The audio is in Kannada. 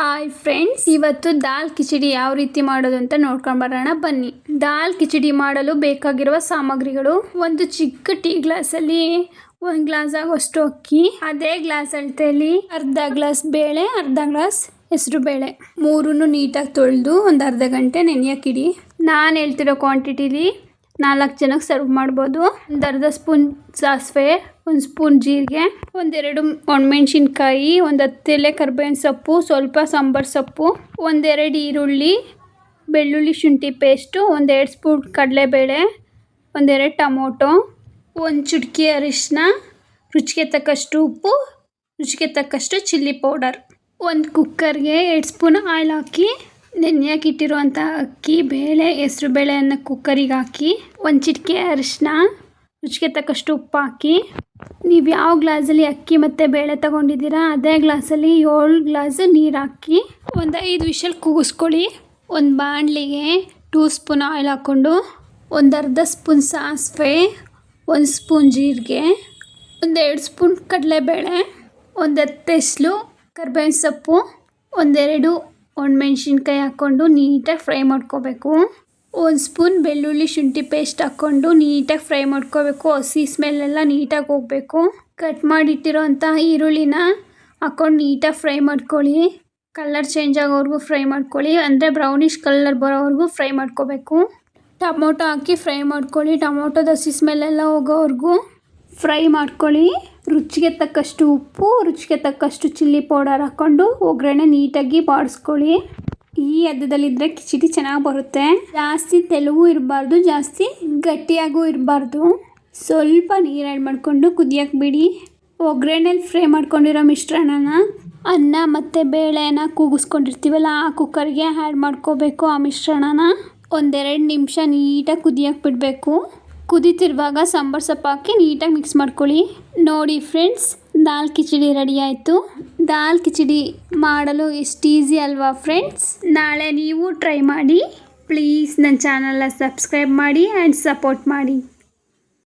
ಹಾಯ್ ಫ್ರೆಂಡ್ಸ್, ಇವತ್ತು ದಾಲ್ ಕಿಚಡಿ ಯಾವ ರೀತಿ ಮಾಡೋದು ಅಂತ ನೋಡ್ಕೊಂಡು ಬರೋಣ. ಬನ್ನಿ. ದಾಲ್ ಕಿಚಡಿ ಮಾಡಲು ಬೇಕಾಗಿರುವ ಸಾಮಗ್ರಿಗಳು ಒಂದು ಚಿಕ್ಕ ಟೀ ಗ್ಲಾಸಲ್ಲಿ, ಒಂದು ಗ್ಲಾಸ್ ಆಗೋಷ್ಟು ಅಕ್ಕಿ, ಅದೇ ಗ್ಲಾಸ್ ಅಳತೆಯಲ್ಲಿ ಅರ್ಧ ಗ್ಲಾಸ್ ಬೇಳೆ, ಅರ್ಧ ಗ್ಲಾಸ್ ಹೆಸರು ಬೇಳೆ. ಮೂರನ್ನು ನೀಟಾಗಿ ತೊಳೆದು ಒಂದು ಅರ್ಧ ಗಂಟೆ ನೆನೆಯಕ್ಕಿಡಿ. ನಾನು ಹೇಳ್ತಿರೋ ಕ್ವಾಂಟಿಟಿಲಿ ನಾಲ್ಕು ಜನಕ್ಕೆ ಸರ್ವ್ ಮಾಡ್ಬೋದು. ಒಂದು ಅರ್ಧ ಸ್ಪೂನ್ ಸಾಸಿವೆ, ಒಂದು ಸ್ಪೂನ್ ಜೀರಿಗೆ, ಒಂದೆರಡು ಒಣಮೆಣ್ಸಿನ್ಕಾಯಿ, ಒಂದು ಹತ್ತೆಲೆ ಕರ್ಬೇವಿನ ಸೊಪ್ಪು, ಸ್ವಲ್ಪ ಸಾಂಬಾರು ಸೊಪ್ಪು, ಒಂದೆರಡು ಈರುಳ್ಳಿ, ಬೆಳ್ಳುಳ್ಳಿ ಶುಂಠಿ ಪೇಸ್ಟು ಒಂದೆರಡು ಸ್ಪೂನ್ ಕಡಲೆಬೇಳೆ, ಒಂದೆರಡು ಟೊಮೊಟೊ, ಒಂದು ಚುಟುಕಿ ಅರಿಶಿನ ರುಚಿಗೆ ತಕ್ಕಷ್ಟು ಉಪ್ಪು, ರುಚಿಗೆ ತಕ್ಕಷ್ಟು ಚಿಲ್ಲಿ ಪೌಡರ್ ಒಂದು ಕುಕ್ಕರ್ಗೆ ಎರಡು ಸ್ಪೂನ್ ಆಯಿಲ್ ಹಾಕಿ ನೆನೆಯಕ್ಕೆ ಇಟ್ಟಿರುವಂಥ ಅಕ್ಕಿ, ಬೇಳೆ, ಹೆಸ್ರು ಬೇಳೆಯನ್ನು ಕುಕ್ಕರಿಗೆ ಹಾಕಿ, ಒಂದು ಚಿಟಿಕೆ ಅರಿಶಿನ, ರುಚಿಗೆ ತಕ್ಕಷ್ಟು ಉಪ್ಪು ಹಾಕಿ. ನೀವು ಯಾವ ಗ್ಲಾಸಲ್ಲಿ ಅಕ್ಕಿ ಮತ್ತು ಬೇಳೆ ತಗೊಂಡಿದ್ದೀರಾ, ಅದೇ ಗ್ಲಾಸಲ್ಲಿ ಏಳು ಗ್ಲಾಸ್ ನೀರು ಹಾಕಿ. ಒಂದು ಐದು ವಿಷಲ್ ಕೂಗಿಸ್ಕೊಳ್ಳಿ. ಒಂದು ಬಾಣಲಿಗೆ ಟೂ ಸ್ಪೂನ್ ಆಯಿಲ್ ಹಾಕ್ಕೊಂಡು, ಒಂದು ಅರ್ಧ ಸ್ಪೂನ್ ಸಾಸಿವೆ, ಒಂದು ಸ್ಪೂನ್ ಜೀರಿಗೆ, ಒಂದು ಎರಡು ಸ್ಪೂನ್ ಕಡಲೆಬೇಳೆ, ಒಂದು ಹತ್ತೆಸ್ಲು ಕರ್ಬೇವಿನ ಸೊಪ್ಪು ಒಂದೆರಡು ಒಣಮೆಣ್ಸಿನ್ಕಾಯಿ ಹಾಕ್ಕೊಂಡು ನೀಟಾಗಿ ಫ್ರೈ ಮಾಡ್ಕೋಬೇಕು. ಒಂದು ಸ್ಪೂನ್ ಬೆಳ್ಳುಳ್ಳಿ ಶುಂಠಿ ಪೇಸ್ಟ್ ಹಾಕ್ಕೊಂಡು ನೀಟಾಗಿ ಫ್ರೈ ಮಾಡ್ಕೋಬೇಕು. ಹಸಿ ಸ್ಮೆಲ್ಲೆಲ್ಲ ನೀಟಾಗಿ ಹೋಗಬೇಕು. ಕಟ್ ಮಾಡಿಟ್ಟಿರೋಂಥ ಈರುಳ್ಳಿನ ಹಾಕ್ಕೊಂಡು ನೀಟಾಗಿ ಫ್ರೈ ಮಾಡ್ಕೊಳ್ಳಿ. ಕಲರ್ ಚೇಂಜ್ ಆಗೋವರೆಗೂ ಫ್ರೈ ಮಾಡ್ಕೊಳ್ಳಿ. ಅಂದರೆ ಬ್ರೌನಿಷ್ ಕಲರ್ ಬರೋವರೆಗೂ ಫ್ರೈ ಮಾಡ್ಕೋಬೇಕು. ಟೊಮೊಟೊ ಹಾಕಿ ಫ್ರೈ ಮಾಡ್ಕೊಳ್ಳಿ. ಟೊಮೊಟೊದ ಹಸಿ ಸ್ಮೆಲ್ಲೆಲ್ಲ ಹೋಗೋವರೆಗೂ ಫ್ರೈ ಮಾಡ್ಕೊಳ್ಳಿ. ರುಚಿಗೆ ತಕ್ಕಷ್ಟು ಉಪ್ಪು, ರುಚಿಗೆ ತಕ್ಕಷ್ಟು ಚಿಲ್ಲಿ ಪೌಡರ್ ಹಾಕ್ಕೊಂಡು ಒಗ್ಗರಣೆ ನೀಟಾಗಿ ಬಾಡಿಸ್ಕೊಳ್ಳಿ. ಈ ಹದದಲ್ಲಿದ್ದರೆ ಕಿಚಡಿ ಚೆನ್ನಾಗಿ ಬರುತ್ತೆ. ಜಾಸ್ತಿ ತೆಲುಗು ಇರಬಾರ್ದು, ಜಾಸ್ತಿ ಗಟ್ಟಿಯಾಗೂ ಇರಬಾರ್ದು. ಸ್ವಲ್ಪ ನೀರು ಆ್ಯಡ್ ಮಾಡಿಕೊಂಡು ಕುದಿಯಕ್ಕೆ ಬಿಡಿ. ಒಗ್ಗರಣೆಲಿ ಫ್ರೈ ಮಾಡ್ಕೊಂಡಿರೋ ಮಿಶ್ರಣನ ಅನ್ನ ಮತ್ತು ಬೇಳೆನ ಕೂಗಿಸ್ಕೊಂಡಿರ್ತೀವಲ್ಲ, ಆ ಕುಕ್ಕರ್ಗೆ ಆ್ಯಡ್ ಮಾಡ್ಕೋಬೇಕು ಆ ಮಿಶ್ರಣನ. ಒಂದೆರಡು ನಿಮಿಷ ನೀಟಾಗಿ ಕುದಿಯಕ್ಕೆ ಬಿಡಬೇಕು. ಕುದೀತಿರುವಾಗ ಸಾಂಬಾರು ಸೊಪ್ಪು ಹಾಕಿ ನೀಟಾಗಿ ಮಿಕ್ಸ್ ಮಾಡ್ಕೊಳ್ಳಿ. ನೋಡಿ ಫ್ರೆಂಡ್ಸ್ ದಾಲ್ ಕಿಚಡಿ ರೆಡಿ ಆಯಿತು. ದಾಲ್ ಕಿಚಡಿ ಮಾಡಲು ಎಷ್ಟು ಈಸಿ ಅಲ್ವಾ ಫ್ರೆಂಡ್ಸ್ ನಾಳೆ ನೀವು ಟ್ರೈ ಮಾಡಿ ಪ್ಲೀಸ್ ನನ್ನ ಚಾನಲ್ನ ಸಬ್ಸ್ಕ್ರೈಬ್ ಮಾಡಿ ಆ್ಯಂಡ್ ಸಪೋರ್ಟ್ ಮಾಡಿ.